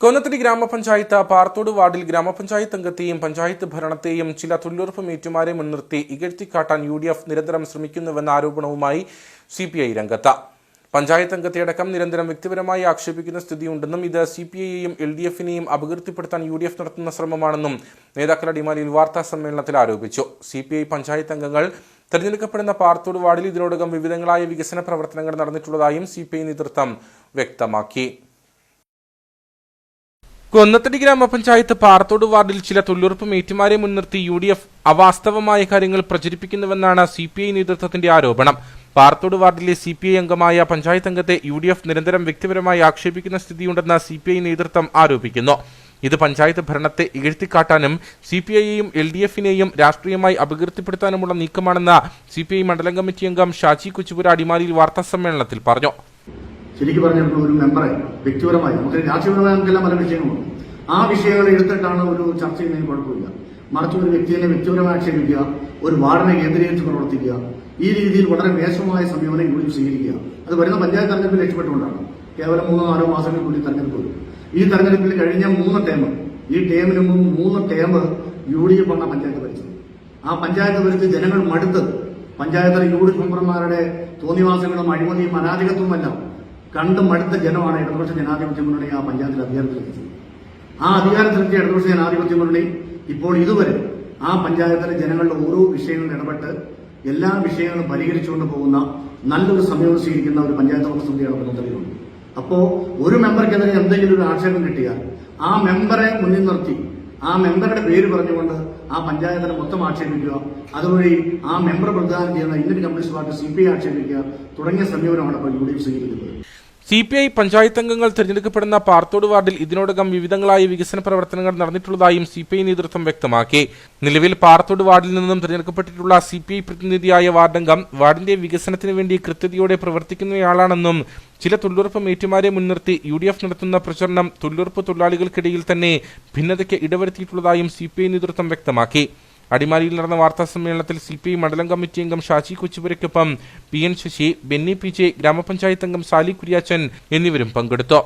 കൊന്നത്തടി ഗ്രാമപഞ്ചായത്ത് പാർത്തോട് വാർഡിൽ ഗ്രാമപഞ്ചായത്ത് അംഗത്തെയും പഞ്ചായത്ത് ഭരണത്തെയും ചില തൊഴിലുറപ്പ് മേറ്റുമാരെ മുൻനിർത്തി ഇകഴ്ത്തിക്കാട്ടാൻ യു ഡി എഫ് നിരന്തരം ശ്രമിക്കുന്നുവെന്ന ആരോപണവുമായി സി പി ഐ രംഗത്ത്. പഞ്ചായത്ത് അംഗത്തെ അടക്കം നിരന്തരം വ്യക്തിപരമായി ആക്ഷേപിക്കുന്ന സ്ഥിതിയുണ്ടെന്നും ഇത് സി പി ഐയെയും എൽ ഡി എഫിനെയും അപകീർത്തിപ്പെടുത്താൻ യു ഡി എഫ് നടത്തുന്ന ശ്രമമാണെന്നും നേതാക്കൾ അടിമാലിയിൽ വാർത്താ സമ്മേളനത്തിൽ ആരോപിച്ചു. സി പി ഐ പഞ്ചായത്ത് അംഗങ്ങൾ തെരഞ്ഞെടുക്കപ്പെടുന്ന പാർത്തോട് വാർഡിൽ ഇതിനോടകം വിവിധങ്ങളായ വികസന പ്രവർത്തനങ്ങൾ നടന്നിട്ടുള്ളതായും സി പി ഐ നേതൃത്വം വ്യക്തമാക്കി. കൊന്നത്തടി ഗ്രാമപഞ്ചായത്ത് പാറത്തോട് വാർഡിൽ ചില തൊഴിലുറപ്പ് മേറ്റിമാരെ മുൻനിർത്തി യു ഡി എഫ് അവാസ്തവമായ കാര്യങ്ങൾ പ്രചരിപ്പിക്കുന്നുവെന്നാണ് സി പി ഐ നേതൃത്വത്തിന്റെ ആരോപണം. പാറത്തോട് വാർഡിലെ സി പി ഐ അംഗമായ പഞ്ചായത്ത് അംഗത്തെ യു ഡി എഫ് നിരന്തരം വ്യക്തിപരമായി ആക്ഷേപിക്കുന്ന സ്ഥിതിയുണ്ടെന്ന് സി പി ഐ നേതൃത്വം ആരോപിക്കുന്നു. ഇത് പഞ്ചായത്ത് ഭരണത്തെ ഇകഴ്ത്തിക്കാട്ടാനും സി പി ഐയെയും എൽ ഡി എഫിനെയും രാഷ്ട്രീയമായി അപകീർത്തിപ്പെടുത്താനുമുള്ള നീക്കമാണെന്ന് സി പി ഐ മണ്ഡലം കമ്മിറ്റി അംഗം ഷാജി കുച്ചുപുര അടിമാലിയിൽ വാർത്താ സമ്മേളനത്തിൽ പറഞ്ഞു. ശരിക്കും പറഞ്ഞ ഒരു മെമ്പറെ വ്യക്തിപരമായി നമുക്ക് രാഷ്ട്രീയപരമായ നമുക്കെല്ലാം പല വിഷയങ്ങളുണ്ട്. ആ വിഷയങ്ങൾ എടുത്തിട്ടാണ് ഒരു ചർച്ച ചെയ്യുന്നതിന് കുഴപ്പമില്ല. മറിച്ച് ഒരു വ്യക്തിയെ വ്യക്തിപരമായി ആക്ഷേപിക്കുക ഒരു വാർഡിനെ കേന്ദ്രീകരിച്ച് പ്രവർത്തിക്കുക ഈ രീതിയിൽ വളരെ മേശമായ സമീപനം കൂടി സ്വീകരിക്കുക. അത് വരുന്ന പഞ്ചായത്ത് തെരഞ്ഞെടുപ്പിൽ ലക്ഷ്യപ്പെട്ടുകൊണ്ടാണ് കേവലം മൂന്നോ നാലോ കൂടി തെരഞ്ഞെടുപ്പ് വരും. ഈ തെരഞ്ഞെടുപ്പിൽ കഴിഞ്ഞ മൂന്ന് ടേം ഈ ടേമിന് മുമ്പ് മൂന്ന് ടേം യു ഡി എഫ് ആണ് പഞ്ചായത്ത് ഭരിച്ചത് ആ പഞ്ചായത്ത് ഭരിച്ച് ജനങ്ങൾ മടുത്ത് പഞ്ചായത്തിലെ യു ഡി എഫ് മെമ്പർമാരുടെ തോന്നിവാസങ്ങളും അഴിമതിയും അനാധികത്വവുമെല്ലാം കണ്ട് മടുത്ത ജനമാണ് ഇടതുപക്ഷ ജനാധിപത്യ മുന്നണി ആ പഞ്ചായത്തിൽ അധികാരത്തിലെത്തിച്ചത്. ആ അധികാരത്തിലെത്തിയ ഇടതുപക്ഷ ജനാധിപത്യ മുന്നണി ഇപ്പോൾ ഇതുവരെ ആ പഞ്ചായത്തിലെ ജനങ്ങളുടെ ഓരോ വിഷയങ്ങളിൽ ഇടപെട്ട് എല്ലാ വിഷയങ്ങളും പരിഹരിച്ചുകൊണ്ട് പോകുന്ന നല്ലൊരു സമീപം സ്വീകരിക്കുന്ന ഒരു പഞ്ചായത്ത് ഭരണ സമിതിയാണ് നിലവിലുള്ളത് അപ്പോ ഒരു മെമ്പർക്കെതിരെ എന്തെങ്കിലും ഒരു ആക്ഷേപം കിട്ടിയാൽ ആ മെമ്പറെ മുന്നിൽ നിർത്തി ആ മെമ്പറുടെ പേര് പറഞ്ഞുകൊണ്ട് ആ പഞ്ചായത്തിനെ മൊത്തം ആക്ഷേപിക്കുക അതുവഴി ആ മെമ്പർ പ്രതിദാനം ചെയ്യുന്ന Indian communist party C P I ആക്ഷേപിക്കുക തുടങ്ങിയ സമീപനമാണ് ഇപ്പോൾ യു ഡി എഫ് സ്വീകരിക്കുന്നത്. സി പി ഐ പഞ്ചായത്ത് അംഗങ്ങൾ തിരഞ്ഞെടുക്കപ്പെടുന്ന പാർത്തോട് വാർഡിൽ ഇതിനോടകം വിവിധങ്ങളായ വികസന പ്രവർത്തനങ്ങൾ നടന്നിട്ടുള്ളതായും സി പി ഐ നേതൃത്വം വ്യക്തമാക്കി. നിലവിൽ പാർത്തോട് വാർഡിൽ നിന്നും തിരഞ്ഞെടുക്കപ്പെട്ടിട്ടുള്ള സി പി ഐ പ്രതിനിധിയായ വാർഡംഗം വാർഡിന്റെ വികസനത്തിന് വേണ്ടി കൃത്യതയോടെ പ്രവർത്തിക്കുന്നയാളാണെന്നും ചില തൊഴിലുറപ്പ് മേറ്റുമാരെ മുൻനിർത്തി യു ഡി എഫ് നടത്തുന്ന പ്രചരണം തൊഴിലുറപ്പ് തൊഴിലാളികൾക്കിടയിൽ തന്നെ ഭിന്നതയ്ക്ക് ഇടവരുത്തിയിട്ടുള്ളതായും സി പി ഐ നേതൃത്വം വ്യക്തമാക്കി. അടിമാലിയിൽ നടന്ന വാർത്താ സമ്മേളനത്തിൽ സി പി ഐ മണ്ഡലം കമ്മിറ്റി അംഗം Shaji കൊച്ചുപുരയ്ക്കൊപ്പം P N Sasi Benny P J ഗ്രാമപഞ്ചായത്ത് അംഗം സാലി കുര്യാച്ചൻ എന്നിവരും പങ്കെടുത്തു.